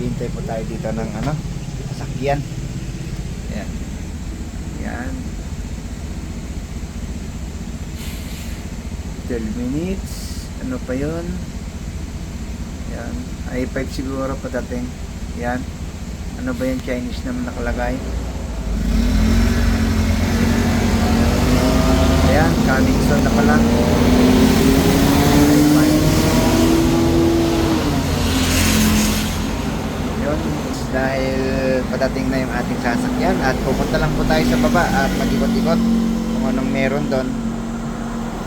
Naghihintay po tayo dito ng ano, sasakyan. Ayan. Ayan. 12 minutes. Ano pa yun? Ayan. I5 siguro padating. Ayan. Ano ba yung Chinese naman nakalagay? Ayan, coming soon na pala. I5. Yun, dahil padating na yung ating sasakyan at pupunta lang po tayo sa baba at mag-ikot-ikot kung anong meron doon.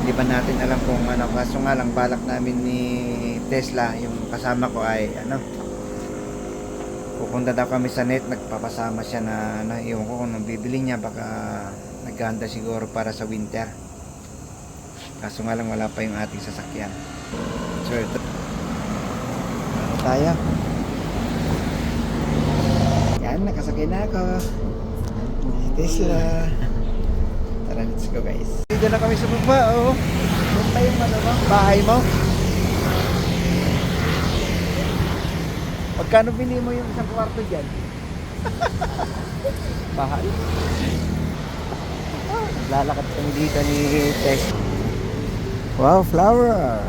Hindi ba natin alam kung ano, kaso nga lang balak namin ni Tesla, yung kasama ko ay ano, pupunta daw kami sa net, nagpapasama siya na ano, iwan ko kung bibili niya, baka naghanda siguro para sa winter. Kaso nga lang wala pa yung ating sasakyan. So, ito. Ano tayo? Yan, nakasakay na ako. Tesla. Tara, let's go guys. Dito na kami sa baba, oh. Doon yung ano mo, bahay mo. Pagkano bili mo yung isang kwarto dyan? Bahay. Ah, Naglalakad kami dito ni Tess. Wow, flower.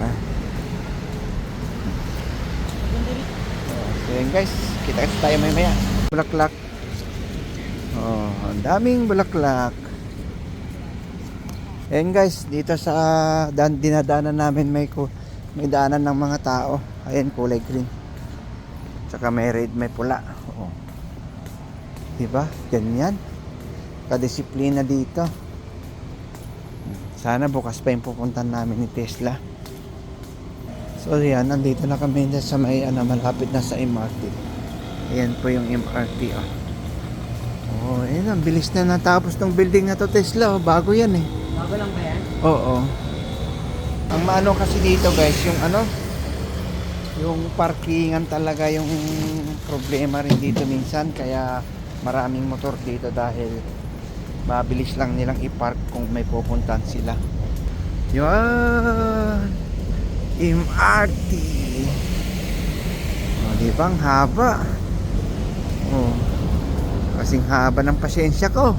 So yun guys, kita kita tayo maya maya. Bulaklak. Oh, ang daming bulaklak. Ayan guys, dito sa dan dinadanan namin may ku may daanan ng mga tao. Ayan kulay green. Tsaka may red, may pula. Oo. 'Di ba? Ganyan. Kadisiplina dito. Sana bukas pa yung pupuntan namin ni Tesla. So yan, nandito na kami sa may ano, malapit na sa MRT. Ayan po yung MRT oh. Oh, ayun, ang bilis na natapos ng building na to Tesla. Oh. Bago yan eh. Bago lang ba yan? Oo. Ang maano kasi dito guys, yung ano, yung parkingan talaga yung problema rin dito minsan kaya maraming motor dito dahil mabilis lang nilang i-park kung may pupuntahan sila. Yan. MRT. O, di ba? Ang haba. Oh. Kasing haba ng pasyensya ko.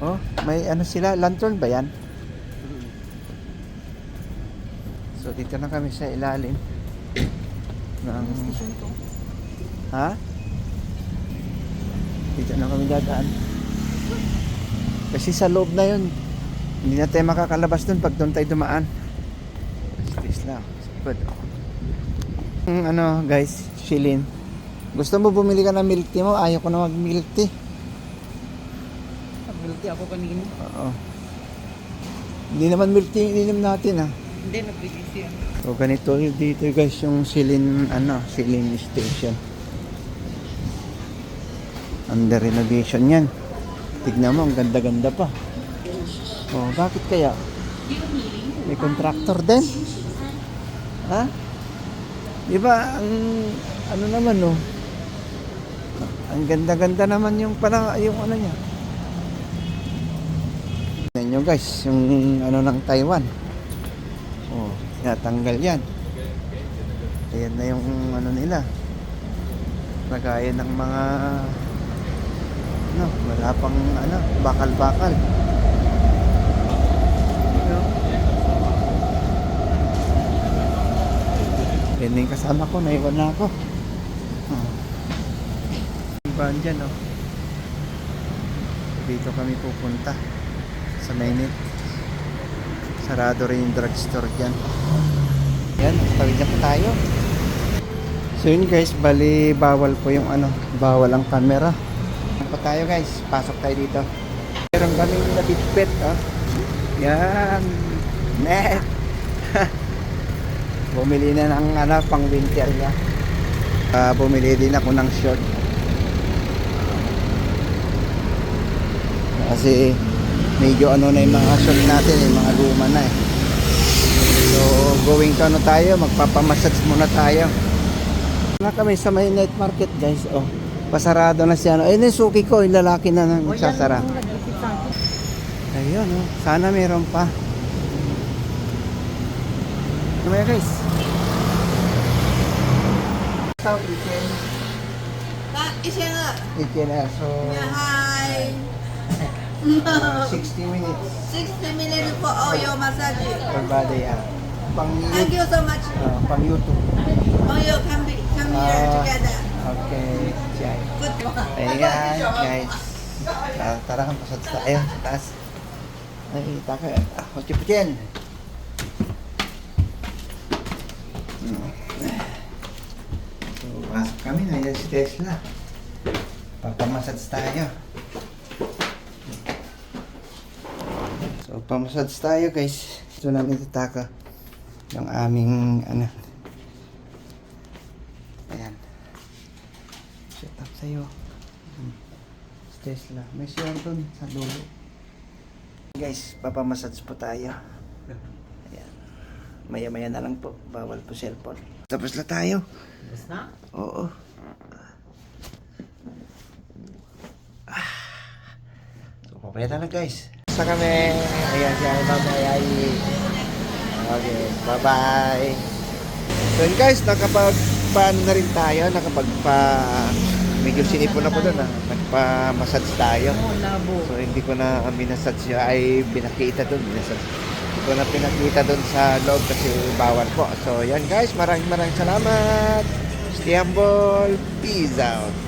Oh. Oh, may ano sila, lantern ba yan? So dito na kami sa ilalim ng Ha? Dito na kami dadaan. Kasi sa loob na yun, hindi na tayo makakalabas dun pag doon tayo dumaan. Space lang. Yung ano guys, Shilin. Gusto mo bumili ka ng milk tea mo? Ayaw ko na mag milk tea. Nag-guilty ako kanina. Oo. Hindi naman milk tea ininom natin ah. Hindi, nag-guilty ako. So ganito dito guys yung Silin ano, Silin Station. Under renovation yan. Tignan mo, ang ganda-ganda pa. Oh, bakit kaya? May contractor din? Ha? Di ba, ang ano naman no? Ang ganda-ganda naman yung para yung ano niya. Tignan nyo guys, yung ano ng Taiwan. Oh, tinatanggal yan. Ayan na yung ano nila. Lagayan ng mga ano, wala pang ano, bakal-bakal. Yan yung kasama ko, naiwan na ako. Oh. Ibaan dyan, oh. Dito kami pupunta sa mainit. Sarado rin yung drugstore dyan. Yan, tawid na tayo. So yun guys, bali bawal po yung ano, bawal ang camera. Pa tayo guys, pasok tayo dito. Meron kami nabitbit, oh. Yan, net. Bumili na ng ano, pang winter niya. Ah, bumili din ako ng short. Kasi medyo ano na yung mga short natin, yung mga luma na eh. So, going to ano tayo, magpapamassage muna tayo. Wala kami sa may night market guys, oh. Pasarado na siya. no. Ayun yung suki ko, yung lalaki na nang nagsasara. Ayun, oh. Sana meron pa. Ano yan guys? Tawag Iken. Ah, Iken na. Iken na. Ah, so, hi. 60 minutes. 60 minutes po oh, Oyo massage. Per body, yeah. Pang Thank you so much. Ah, pang YouTube. Oh, Oyo, come, come here together. Okay. Jai. Good one. Ayan, guys. Tara, tara kang pasat sa tayo, sa taas. Ay, taka. Ah, hosti po dyan. Hmm. So, pasok kami na yan si Tesla. Papamassage tayo. So, pamassage tayo guys. Ito namin tataka ng aming ano. Ayan. Set up sa'yo. Hmm. Si Tesla. May siya doon sa dulo. Guys, papamassage po tayo. Maya-maya na lang po. Bawal po cellphone. Tapos na tayo. Tapos na? Oo. Ah. So, papaya na lang guys. Sa kami. Ayan siya. Mamaya. Okay. Bye-bye. So yun guys, nakapag paano na rin tayo, nakapag pa medyo sinipon na po doon ah. Nagpa-massage tayo. So hindi ko na minasad siya ay binakita doon. Minasad. Ko na pinakita doon sa loob kasi bawal po. So yan guys, maraming maraming salamat. Stay humble. Peace out.